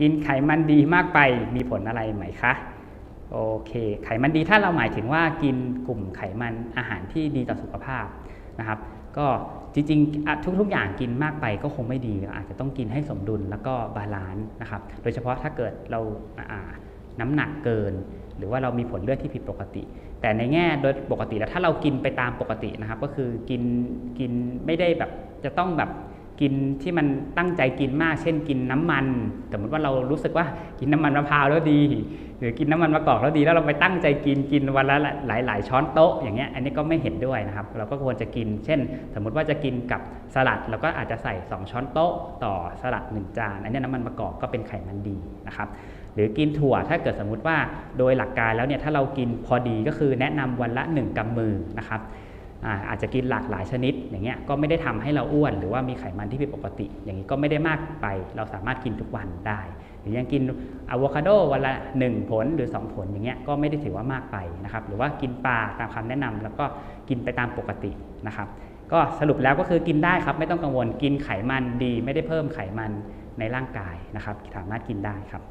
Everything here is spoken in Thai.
กินไขมันดีมากไปมีผลอะไรไหมคะโอเค ไขมันดีถ้าเราหมายถึงว่ากินกลุ่มไขมันอาหารที่ดีต่อสุขภาพนะครับ ก็จริงๆทุกๆอย่างกินมากไปก็คงไม่ดี อาจจะต้องกินให้สมดุลแล้วก็บาลานซ์นะครับ โดยเฉพาะถ้าเกิดเราอ่าน้ำหนักเกิน หรือว่าเรามีผลเลือดที่ผิดปกติ แต่ในแง่โดยปกติแล้วถ้าเรากินไปตามปกตินะครับ ก็คือกินกินไม่ได้แบบจะต้องแบบ กินที่มันตั้งใจกินมาก เช่นกินน้ำมัน สมมติว่าเรารู้สึกว่ากินน้ำมันมะพร้าวแล้วดี หรือกินน้ำมันมะกอกแล้วดี แล้วเราไปตั้งใจกินกินวันละหลายหลาย ๆ ช้อนโต๊ะอย่างเงี้ย อันนี้ก็ไม่เห็นด้วยนะครับ เราก็ควรจะกิน เช่น สมมุติว่าจะกินกับสลัดเราก็อาจจะใส่ 2 ช้อนโต๊ะ ต่อสลัด 1 จาน อันนี้น้ำมันมะกอกก็เป็นไขมันดีนะครับหรือกินถั่วถ้าเกิดสมมุติว่าโดยหลักการแล้วเนี่ยถ้าเรากินพอดีก็คือแนะนำวันละ 1กำมือนะครับ อาจจะกินหลากหลายชนิดอย่างเงี้ยก็ไม่ได้ทำให้เราอ้วน หรือว่ามีไขมันที่ผิดปกติ อย่างนี้ก็ไม่ได้มากไป เราสามารถกินทุกวันได้ หรือยังกินอะโวคาโดวันละ 1 ผลหรือ 2 ผลอย่างเงี้ยก็ไม่ได้ถือว่ามากไปนะครับหรือว่ากินปลาตามคำแนะนำแล้วก็กินไปตามปกตินะครับก็สรุปแล้วก็คือกินได้ครับ ไม่ต้องกังวลกินไขมันดี ไม่ได้เพิ่มไขมันในร่างกายนะครับสามารถกินได้ครับ